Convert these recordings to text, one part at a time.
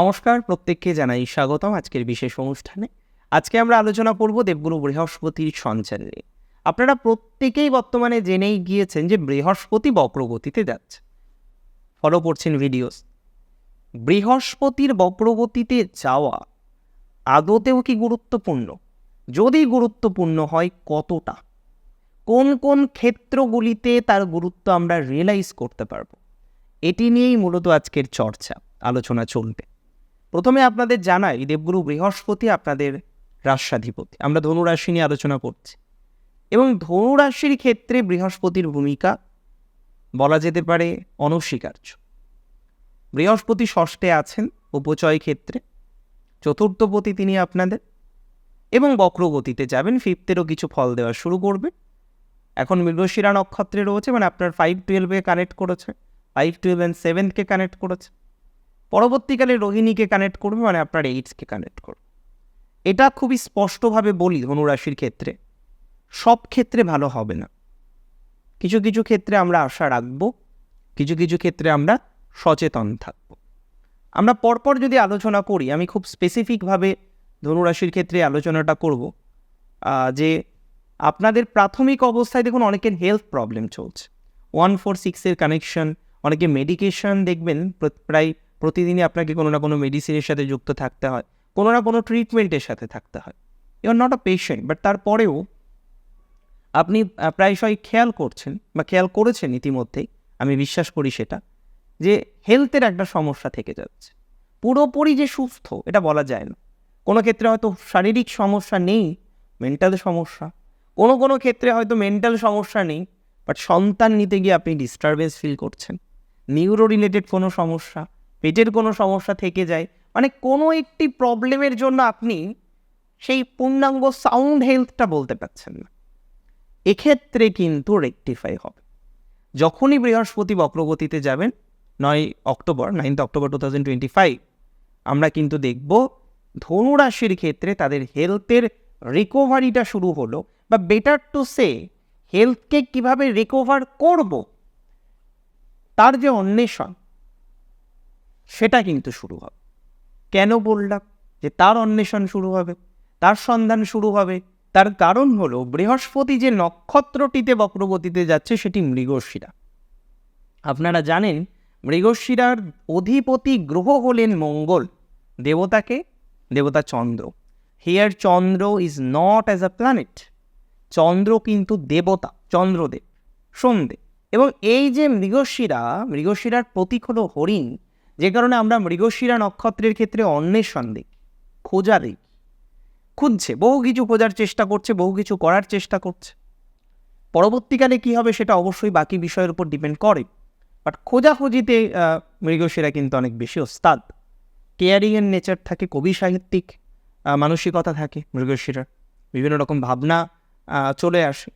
নমস্কার, প্রত্যেককে জানাই স্বাগতম আজকের বিশেষ অনুষ্ঠানে। আজকে আমরা আলোচনা করব দেবগুরু বৃহস্পতির সঞ্চার নিয়ে। আপনারা প্রত্যেকেই বর্তমানে জেনেই গিয়েছেন যে বৃহস্পতি বক্রগতিতে যাচ্ছে। ফলো করছেন ভিডিওস বৃহস্পতির বক্রগতিতে যাওয়া আদতেও কি গুরুত্বপূর্ণ? যদি গুরুত্বপূর্ণ হয় কতটা? কোন কোন ক্ষেত্রগুলিতে তার গুরুত্ব আমরা রিয়েলাইজ করতে পারব? এটি নিয়েই মূলত আজকের চর্চা। আলোচনা চলবে। প্রথমে আপনাদের জানাই দেবগুরু বৃহস্পতি আপনাদের রাষ্ট্রাধিপতি। আমরা ধনুরাশি নিয়ে আলোচনা করছি। এবং ধনুরাশির ক্ষেত্রে বৃহস্পতির ভূমিকা বলা যেতে পারে অনস্বীকার্য। বৃহস্পতি ষষ্ঠে আছেন উপচয় ক্ষেত্রে। চতুর্থপতি তিনি আপনাদের। এবং বক্রগতিতে যাবেন ফিফথেরও কিছু ফল দেওয়া শুরু করবে। এখন মৃগশিরা নক্ষত্রে রয়েছে মানে আপনার ফাইভ টুয়েলভে কানেক্ট করেছে। ফাইভ টুয়েলভ অ্যান্ড সেভেন্থকে কানেক্ট করেছে। পরবর্তীকালে রোহিণীকে কানেক্ট করবে মানে আপনার এইডসকে কানেক্ট করবে। এটা খুবই স্পষ্টভাবে বলি ধনুরাশির ক্ষেত্রে। সব ক্ষেত্রে ভালো হবে না। কিছু কিছু ক্ষেত্রে আমরা আশা রাখব, কিছু কিছু ক্ষেত্রে আমরা সচেতন থাকব। আমরা পরপর যদি আলোচনা করি, আমি খুব স্পেসিফিকভাবে ধনুরাশির ক্ষেত্রে আলোচনাটা করব যে আপনাদের প্রাথমিক অবস্থায় দেখুন অনেকের হেলথ প্রবলেম চলছে। ওয়ান ফোর সিক্সের কানেকশন অনেকে মেডিকেশন দেখবেন প্রায় প্রতিদিনই আপনাকে কোনো না কোনো মেডিসিনের সাথে যুক্ত থাকতে হয়, কোনো না কোনো ট্রিটমেন্টের সাথে থাকতে হয়। You are not a patient but তারপরেও আপনি প্রায়শই খেয়াল করছেন বা খেয়াল করেছেন ইতিমধ্যেই, আমি বিশ্বাস করি সেটা, যে হেলথের একটা সমস্যা থেকে যাচ্ছে। পুরোপুরি যে সুস্থ, এটা বলা যায় না। কোনো ক্ষেত্রে হয়তো শারীরিক সমস্যা নেই মেন্টাল সমস্যা। কোনো কোনো ক্ষেত্রে হয়তো মেন্টাল সমস্যা নেই বাট সন্তান নিতে গিয়ে আপনি ডিস্টারবেন্স ফিল করছেন। নিউরো রিলেটেড কোনো সমস্যা পেটের কোনো সমস্যা থেকে যায়। মানে কোনো একটি প্রবলেমের জন্য আপনি সেই পূর্ণাঙ্গ সাউন্ড হেলথটা বলতে পারছেন না। এক্ষেত্রে কিন্তু রেকটিফাই হবে। যখনই বৃহস্পতি বক্রগতিতে যাবেন, নয় October ninth October two thousand twenty five আমরা কিন্তু দেখব ধনুরাশির ক্ষেত্রে তাদের হেলথের রিকভারিটা শুরু হলো বা বেটার টু সে হেলথকে কীভাবে রিকভার করব, তার যে অন্বেষণ সেটা কিন্তু শুরু হবে। কেন বললাম? যে তার অন্বেষণ শুরু হবে, তার সন্ধান শুরু হবে, তার কারণ হলো বৃহস্পতি যে নক্ষত্রটিতে বক্রগতিতে যাচ্ছে সেটি মৃগশিরা। আপনারা জানেন, মৃগশিরার অধিপতি গ্রহ হলেন মঙ্গল, দেবতাকে, দেবতা Chandra. Here Chandra is not as a planet Chandra কিন্তু দেবতা, চন্দ্রদেব, সোমদেব। এবং এই যে মৃগশিরা, মৃগশিরার প্রতীক হলো হরিণ যে কারণে আমরা মৃগশিরা নক্ষত্রের ক্ষেত্রে অন্বেষণ দেখি খোঁজা দেখি খুঁজছে, বহু কিছু খোঁজার চেষ্টা করছে, বহু কিছু করার চেষ্টা করছে। পরবর্তীকালে কী হবে সেটা অবশ্যই বাকি বিষয়ের উপর ডিপেন্ড করে। বাট খোঁজাখুঁজিতে মৃগশিরা কিন্তু অনেক বেশি ওস্তাদ। কেয়ারিংয়ের নেচার থাকে, কবি সাহিত্যিক মানসিকতা থাকে মৃগশিরার। বিভিন্ন রকম ভাবনা চলে আসে।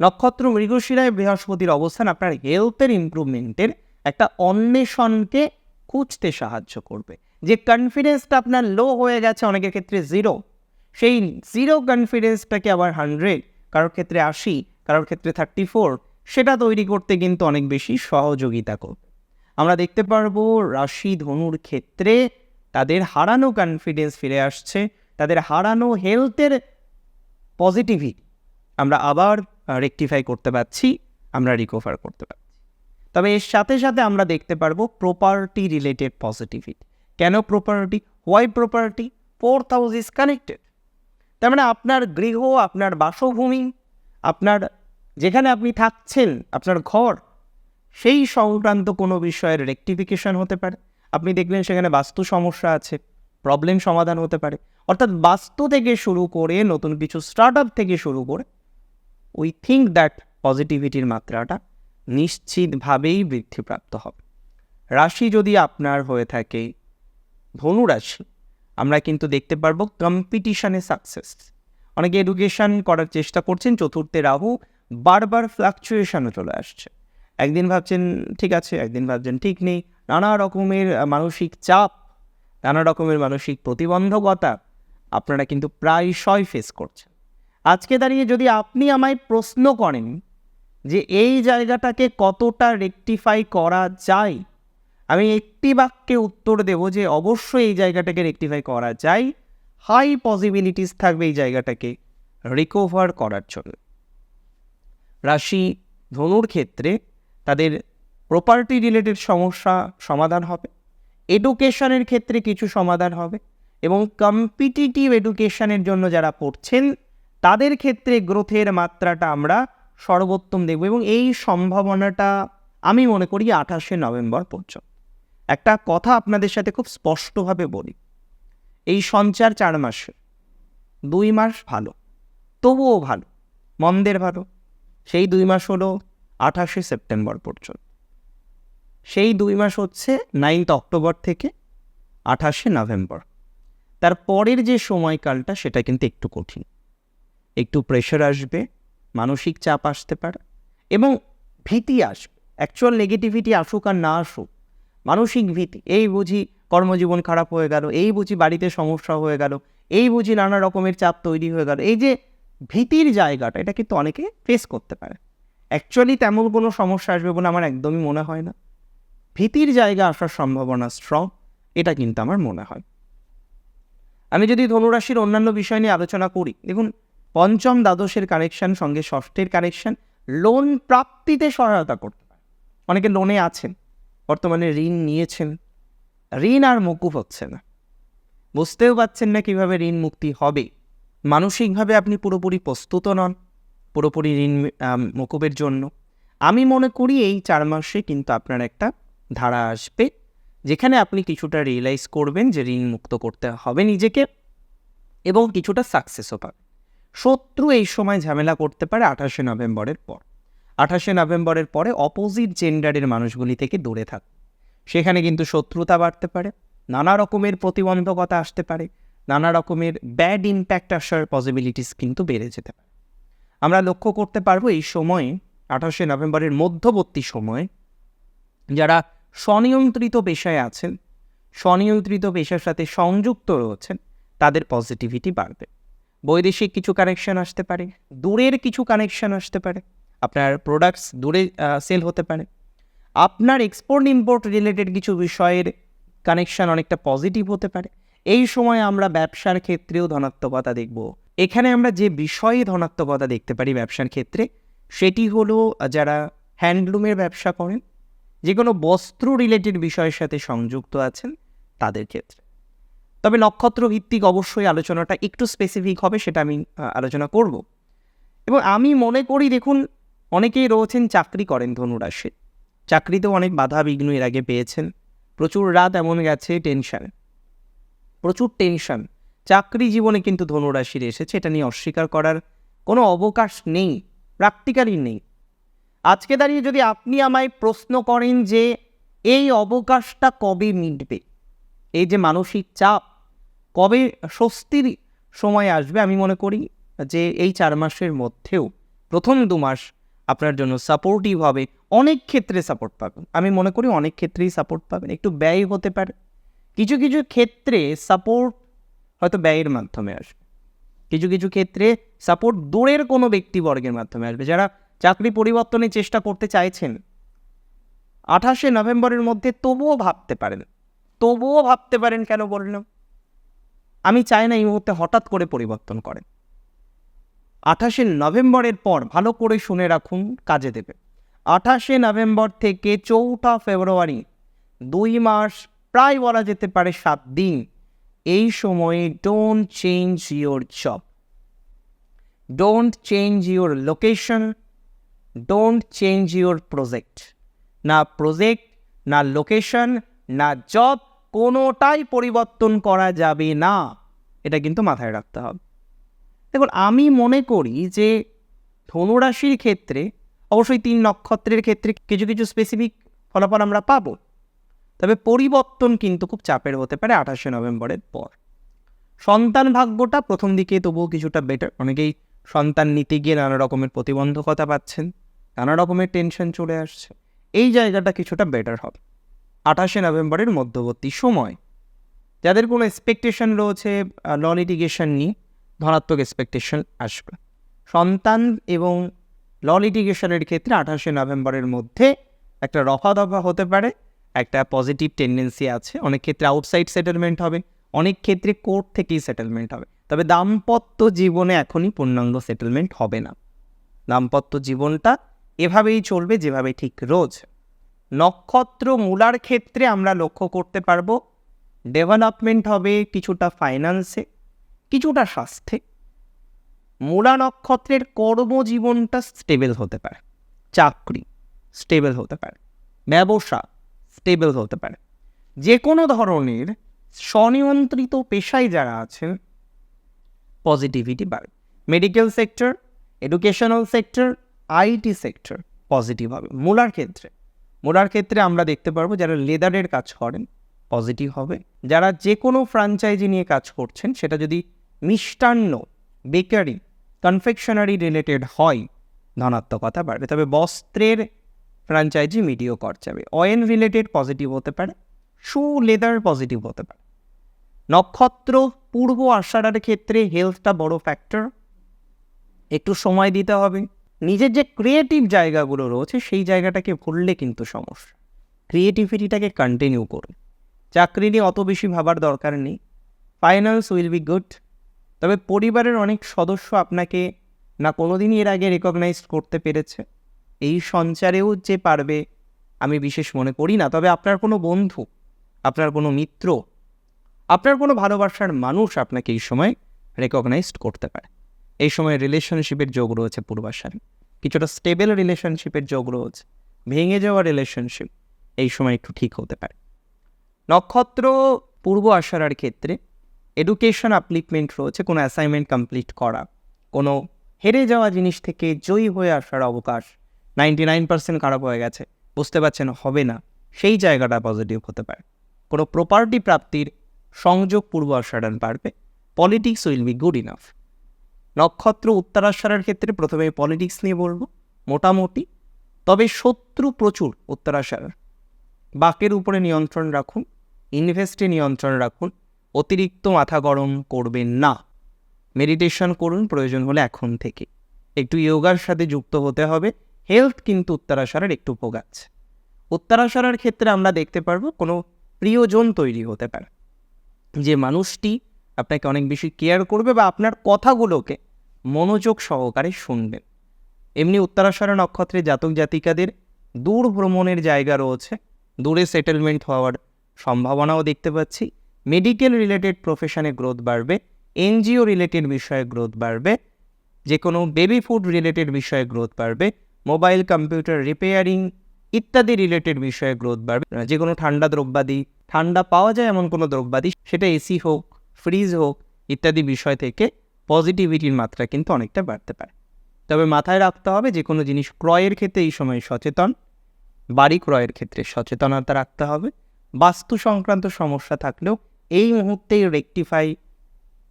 নক্ষত্র মৃগশিরায় বৃহস্পতির অবস্থান আপনার হেলথের ইমপ্রুভমেন্টের একটা অন্বেষণকে খুঁজতে সাহায্য করবে। যে কনফিডেন্সটা আপনার লো হয়ে গেছে অনেকের ক্ষেত্রে জিরো সেই জিরো কনফিডেন্সটাকে আবার হান্ড্রেড কারোর ক্ষেত্রে আশি, কারোর ক্ষেত্রে থার্টি ফোর সেটা তৈরি করতে কিন্তু অনেক বেশি সহযোগিতা করবে। আমরা দেখতে পারব রাশি ধনুর ক্ষেত্রে তাদের হারানো কনফিডেন্স ফিরে আসছে, তাদের হারানো হেলথের পজিটিভিটি আমরা আবার রেকটিফাই করতে পারছি, আমরা রিকভার করতে পারছি। তবে এর সাথে সাথে আমরা দেখতে পারব প্রপার্টি রিলেটেড পজিটিভিটি কেন property why property fourth house is connected তার মানে আপনার গৃহ, আপনার বাসভূমি, আপনার যেখানে আপনি থাকছেন, আপনার ঘর, সেই সংক্রান্ত কোনো বিষয়ের রেকটিফিকেশন হতে পারে। আপনি দেখলেন সেখানে বাস্তু সমস্যা আছে প্রবলেম সমাধান হতে পারে। অর্থাৎ বাস্তু থেকে শুরু করে, নতুন কিছু স্টার্ট আপ থেকে শুরু করে উই থিঙ্ক দ্যাট পজিটিভিটির মাত্রাটা নিশ্চিতভাবেই বৃদ্ধিপ্রাপ্ত হবে। রাশি যদি আপনার হয়ে থাকে ধনু রাশি আমরা কিন্তু দেখতে পারব কম্পিটিশনে সাকসেস অনেকে এডুকেশন করার চেষ্টা করছেন, চতুর্থে রাহু, বারবার ফ্লাকচুয়েশনও চলে আসছে। একদিন ভাবছেন, ঠিক আছে। একদিন ভাবছেন, ঠিক নেই। নানা রকমের মানসিক চাপ, নানা রকমের মানসিক প্রতিবন্ধকতা আপনারা কিন্তু প্রায়শই ফেস করছেন। আজকে দাঁড়িয়ে যদি আপনি আমায় প্রশ্ন করেন যে এই জায়গাটাকে কতটা রেকটিফাই করা যায়? আমি একটি বাক্যে উত্তর দেব যে অবশ্যই এই জায়গাটাকে রেকটিফাই করা যায়। হাই পসিবিলিটিস থাকবে এই জায়গাটাকে রিকভার করার জন্য। রাশি ধনুর ক্ষেত্রে তাদের প্রপার্টি রিলেটেড সমস্যা সমাধান হবে। এডুকেশনের ক্ষেত্রে কিছু সমাধান হবে এবং কম্পিটিটিভ এডুকেশনের জন্য যারা পড়ছেন, তাদের ক্ষেত্রে গ্রোথের মাত্রাটা আমরা সর্বোত্তম দেখব। এবং এই সম্ভাবনাটা আমি মনে করি আঠাশে নভেম্বর পর্যন্ত। একটা কথা আপনাদের সাথে খুব স্পষ্টভাবে বলি। এই সঞ্চার চার মাসে দুই মাস ভালো, তবুও ভালো, মন্দের ভালো। সেই দুই মাস হলো আঠাশে সেপ্টেম্বর পর্যন্ত। সেই দুই মাস হচ্ছে নাইনথ অক্টোবর থেকে আঠাশে নভেম্বর। তার পরের যে সময়কালটা সেটা কিন্তু একটু কঠিন। একটু প্রেশার আসবে মানসিক চাপ আসতে পারে এবং ভীতি আসবে অ্যাকচুয়াল নেগেটিভিটি আসুক আর না আসুক, মানসিক ভীতি, এই বুঝি কর্মজীবন খারাপ হয়ে গেল, এই বুঝি বাড়িতে সমস্যা হয়ে গেল, এই বুঝি নানা রকমের চাপ তৈরি হয়ে গেল, এই যে ভীতির জায়গাটা, এটা কিন্তু অনেকে ফেস করতে পারে। অ্যাকচুয়ালি তেমন কোনো সমস্যা আসবে বলে আমার একদমই মনে হয় না। ভীতির জায়গা আসার সম্ভাবনা স্ট্রং এটা কিন্তু আমার মনে হয়। আমি যদি ধনুরাশির অন্যান্য বিষয় নিয়ে আলোচনা করি, দেখুন পঞ্চম দ্বাদশের কানেকশন সঙ্গে ষষ্ঠের কানেকশন লোন প্রাপ্তিতে সহায়তা করতে পারে। অনেকে লোনে আছেন, বর্তমানে ঋণ নিয়েছেন। ঋণ আর মকুব হচ্ছে না। বুঝতেও পারছেন না কীভাবে ঋণ মুক্তি হবে। মানসিকভাবে আপনি পুরোপুরি প্রস্তুত নন, পুরোপুরি ঋণ মকুবের জন্য। আমি মনে করি এই চার মাসে কিন্তু আপনার একটা ধারা আসবে, যেখানে আপনি কিছুটা রিয়েলাইজ করবেন যে ঋণ মুক্ত করতে হবে নিজেকে এবং কিছুটা সাকসেসও পাবেন। শত্রু এই সময় ঝামেলা করতে পারে আঠাশে নভেম্বরের পর। আঠাশে নভেম্বরের পরে অপোজিট জেন্ডারের মানুষগুলি থেকে দূরে থাক। সেখানে কিন্তু শত্রুতা বাড়তে পারে, নানা রকমের প্রতিবন্ধকতা আসতে পারে, নানা রকমের ব্যাড ইম্প্যাক্ট আসার পসিবিলিটিস কিন্তু বেড়ে যেতে পারে। আমরা লক্ষ্য করতে পারব এই সময়ে, আঠাশে নভেম্বরের মধ্যবর্তী সময়ে, যারা স্বনিয়ন্ত্রিত পেশায় আছেন, স্বনিয়ন্ত্রিত পেশার সাথে সংযুক্ত রয়েছেন, তাদের পজিটিভিটি বাড়বে। বৈদেশিক কিছু কানেকশন আসতে পারে, দূরের কিছু কানেকশন আসতে পারে, আপনার প্রোডাক্টস দূরে সেল হতে পারে। আপনার এক্সপোর্ট ইম্পোর্ট রিলেটেড কিছু বিষয়ের কানেকশন অনেকটা পজিটিভ হতে পারে। এই সময় আমরা ব্যবসার ক্ষেত্রেও ধনাত্মকতা দেখব। এখানে আমরা যে বিষয়ে ধনাত্মকতা দেখতে পারি ব্যবসার ক্ষেত্রে, সেটি হলো যারা হ্যান্ডলুমের ব্যবসা করেন যে কোনো বস্ত্র রিলেটেড বিষয়ের সাথে সংযুক্ত আছেন, তাদের ক্ষেত্রে। তবে নক্ষত্র ভিত্তিক অবশ্যই আলোচনাটা একটু স্পেসিফিক হবে, সেটা আমি আলোচনা করব। এবং আমি মনে করি, দেখুন, অনেকেই রয়েছেন, চাকরি করেন ধনুরাশি। চাকরিতেও অনেক বাধা বিঘ্ন এর আগে পেয়েছেন। প্রচুর রাত এমন গেছে টেনশন প্রচুর টেনশন চাকরি জীবনে কিন্তু ধনুরাশির এসেছে, এটা নিয়ে অস্বীকার করার কোনো অবকাশ নেই প্র্যাকটিক্যালি নেই। আজকে দাঁড়িয়ে যদি আপনি আমায় প্রশ্ন করেন যে, এই অবকাশটা কবে মিটবে? এই যে মানসিক চাপ কবে স্বস্তির সময় আসবে আমি মনে করি যে এই চার মাসের মধ্যেও প্রথম দু মাস আপনার জন্য সাপোর্টিভ হবে। অনেক ক্ষেত্রে সাপোর্ট পাবেন। আমি মনে করি অনেক ক্ষেত্রেই সাপোর্ট পাবেন। একটু ব্যয় হতে পারে। কিছু কিছু ক্ষেত্রে সাপোর্ট হয়তো ব্যয়ের মাধ্যমে আসবে। কিছু কিছু ক্ষেত্রে সাপোর্ট দূরের কোনো ব্যক্তিবর্গের মাধ্যমে আসবে। যারা চাকরি পরিবর্তনের চেষ্টা করতে চাইছেন, আঠাশে নভেম্বরের মধ্যে তবুও ভাবতে পারেন। তবুও ভাবতে পারেন কেন বললাম? আমি চাই না এই মুহূর্তে হঠাৎ করে পরিবর্তন করেন। আঠাশে নভেম্বরের পর ভালো করে শুনে রাখুন, কাজে দেবে। আঠাশে নভেম্বর থেকে চৌঠা ফেব্রুয়ারি দুই মাস, প্রায় বলা যেতে পারে সাত দিন। এই সময়ে don't change your job don't change your location don't change your project না প্রজেক্ট না লোকেশন না জব কোনোটাই পরিবর্তন করা যাবে না। এটা কিন্তু মাথায় রাখতে হবে। দেখুন, আমি মনে করি যে ধনুরাশির ক্ষেত্রে, অবশ্যই তিন নক্ষত্রের ক্ষেত্রে কিছু কিছু স্পেসিফিক ফলাফল আমরা পাবো। তবে পরিবর্তন কিন্তু খুব চাপের হতে পারে আঠাশে নভেম্বরের পর। সন্তান ভাগ্যটা প্রথম দিকে তবুও কিছুটা বেটার অনেকেই সন্তান নিতে গিয়ে নানা রকমের প্রতিবন্ধকতা পাচ্ছেন, নানা রকমের টেনশন চলে আসছে। এই জায়গাটা কিছুটা বেটার হবে। আঠাশে নভেম্বরের মধ্যবর্তী সময়। যাদের কোনো এক্সপেকটেশন রয়েছে ল লিটিগেশন নিয়ে, ধনাত্মক এক্সপেকটেশন আসবে। সন্তান এবং ল লিটিগেশনের ক্ষেত্রে আঠাশে নভেম্বরের মধ্যে একটা রফা দফা হতে পারে, একটা পজিটিভ টেন্ডেন্সি আছে, অনেক ক্ষেত্রে আউটসাইড সেটেলমেন্ট হবে, অনেক ক্ষেত্রে কোর্ট থেকেই সেটেলমেন্ট হবে। তবে দাম্পত্য জীবনে এখনই পূর্ণাঙ্গ সেটেলমেন্ট হবে না। দাম্পত্য জীবনটা এভাবেই চলবে যেভাবে ঠিক রোজ। নক্ষত্র মূলার ক্ষেত্রে আমরা লক্ষ্য করতে পারব ডেভেলপমেন্ট হবে কিছুটা ফাইন্যান্সে কিছুটা স্বাস্থ্যে। মূলা নক্ষত্রের কর্মজীবনটা স্টেবল হতে পারে, চাকরি স্টেবল হতে পারে, ব্যবসা স্টেবল হতে পারে। যে কোনো ধরনের স্বনিয়ন্ত্রিত পেশায় যারা আছেন পজিটিভিটি বাড়বে। Medical sector educational sector IT sector positive হবে, মূলার ক্ষেত্রে। মূলার ক্ষেত্রে আমরা দেখতে পারব যারা লেদারের কাজ করেন পজিটিভ হবে। যারা যে কোনো ফ্র্যাঞ্চাইজি নিয়ে কাজ করছেন, সেটা যদি মিষ্টান্ন বেকারি কনফেকশনারি রিলেটেড হয়, ধনাত্মকতা বাড়বে। তবে বস্ত্রের ফ্র্যাঞ্চাইজি মিডিও কর যাবে। অয়েল রিলেটেড পজিটিভ হতে পারে শু লেদার পজিটিভ হতে পারে। নক্ষত্র, পূর্ব আষাঢ়ার ক্ষেত্রে হেলথটা বড় ফ্যাক্টর একটু সময় দিতে হবে। নিজের যে ক্রিয়েটিভ জায়গাগুলো রয়েছে, সেই জায়গাটাকে ভুললে কিন্তু সমস্যা। ক্রিয়েটিভিটিটাকে কন্টিনিউ করুন। চাকরি নিয়ে অত বেশি ভাবার দরকার নেই। ফাইন্যান্স উইল বি গুড তবে পরিবারের অনেক সদস্য আপনাকে না কোনোদিনই এর আগে রেকগনাইজ করতে পেরেছে। এই সঞ্চারেও যে পারবে, আমি বিশেষ মনে করি না। তবে আপনার কোনো বন্ধু, আপনার কোনো মিত্র, আপনার কোনো ভালোবাসার মানুষ আপনাকে এই সময় রেকগনাইজড করতে পারে। এই সময় রিলেশনশিপের যোগ রয়েছে পূর্বাশারে কিছুটা স্টেবল রিলেশনশিপের যোগ রয়েছে। ভেঙে যাওয়া রিলেশনশিপ এই সময় একটু ঠিক হতে পারে। নক্ষত্র পূর্ব আষাঢ়ার ক্ষেত্রে এডুকেশন আপলিকমেন্ট রয়েছে, কোনো অ্যাসাইনমেন্ট কমপ্লিট করা, কোনো হেরে যাওয়া জিনিস থেকে জয়ী হয়ে আসার অবকাশ নাইনটি নাইন পার্সেন্ট খারাপ হয়ে গেছে, বুঝতে পারছেন, হবে না। সেই জায়গাটা পজিটিভ হতে পারে। কোনো প্রপার্টি প্রাপ্তির সংযোগ পূর্ব আষাঢ়ান পারবে politics will be good enough নক্ষত্র উত্তরাষাঢ়ার ক্ষেত্রে প্রথমে পলিটিক্স নিয়ে বলব, মোটামুটি। তবে শত্রু প্রচুর উত্তরাষাঢ়ার বাকের উপরে নিয়ন্ত্রণ রাখুন ইনভেস্টে নিয়ন্ত্রণ রাখুন, অতিরিক্ত মাথা গরম করবেন না। মেডিটেশন করুন, প্রয়োজন হলে এখন থেকে। একটু ইয়োগার সাথে যুক্ত হতে হবে হেলথ কিন্তু উত্তরাষাঢ়ার একটু ভোগাচ্ছে উত্তরাষাঢ়ার ক্ষেত্রে আমরা দেখতে পারব, কোনো প্রিয়জন তৈরি হতে পারে। যে মানুষটি আপনাকে অনেক বেশি কেয়ার করবে বা আপনার কথাগুলোকে মনোযোগ সহকারে শুনবেন। এমনি উত্তরাষাঢ়া নক্ষত্রে জাতক জাতিকাদের দূর ভ্রমণের জায়গা রয়েছে। দূরে সেটেলমেন্ট হওয়ার সম্ভাবনাও দেখতে পাচ্ছি। মেডিকেল রিলেটেড প্রফেশনে গ্রোথ বাড়বে এনজিও রিলেটেড বিষয়ে গ্রোথ বাড়বে যে কোনো বেবি ফুড রিলেটেড বিষয়ে গ্রোথ বাড়বে মোবাইল কম্পিউটার রিপেয়ারিং ইত্যাদি রিলেটেড বিষয়ে গ্রোথ বাড়বে। যে কোনো ঠান্ডা দ্রব্যাদি, ঠান্ডা পাওয়া যায় এমন কোনো দ্রব্যাদি, সেটা এসি হোক ফ্রিজ হোক, ইত্যাদি বিষয় থেকে পজিটিভিটির মাত্রা কিন্তু অনেকটা বাড়তে পারে। তবে মাথায় রাখতে হবে যে কোনো জিনিস ক্রয়ের ক্ষেত্রে এই সময় সচেতন, বাড়ি ক্রয়ের ক্ষেত্রে সচেতনতা রাখতে হবে। বাস্তু সংক্রান্ত সমস্যা থাকলেও এই মুহূর্তেই রেকটিফাই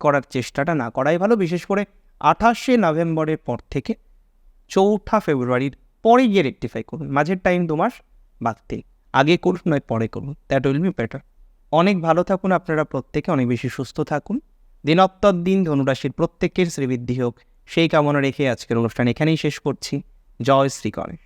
করার চেষ্টাটা না করাই ভালো। বিশেষ করে আঠাশে নভেম্বরের পর থেকে চৌঠা ফেব্রুয়ারির পরে গিয়ে রেকটিফাই করুন। মাঝের টাইম দু মাস বাদতে আগে করুন নয় পরে করুন। দ্যাট উইল বি বেটার অনেক ভালো থাকুন। আপনারা প্রত্যেকে অনেক বেশি সুস্থ থাকুন। দিনত্তর দিন ধনুরাশির প্রত্যেকের শ্রীবৃদ্ধি হোক। সেই কামনা রেখে আজকের অনুষ্ঠান এখানেই শেষ করছি। জয় শ্রী গণেশ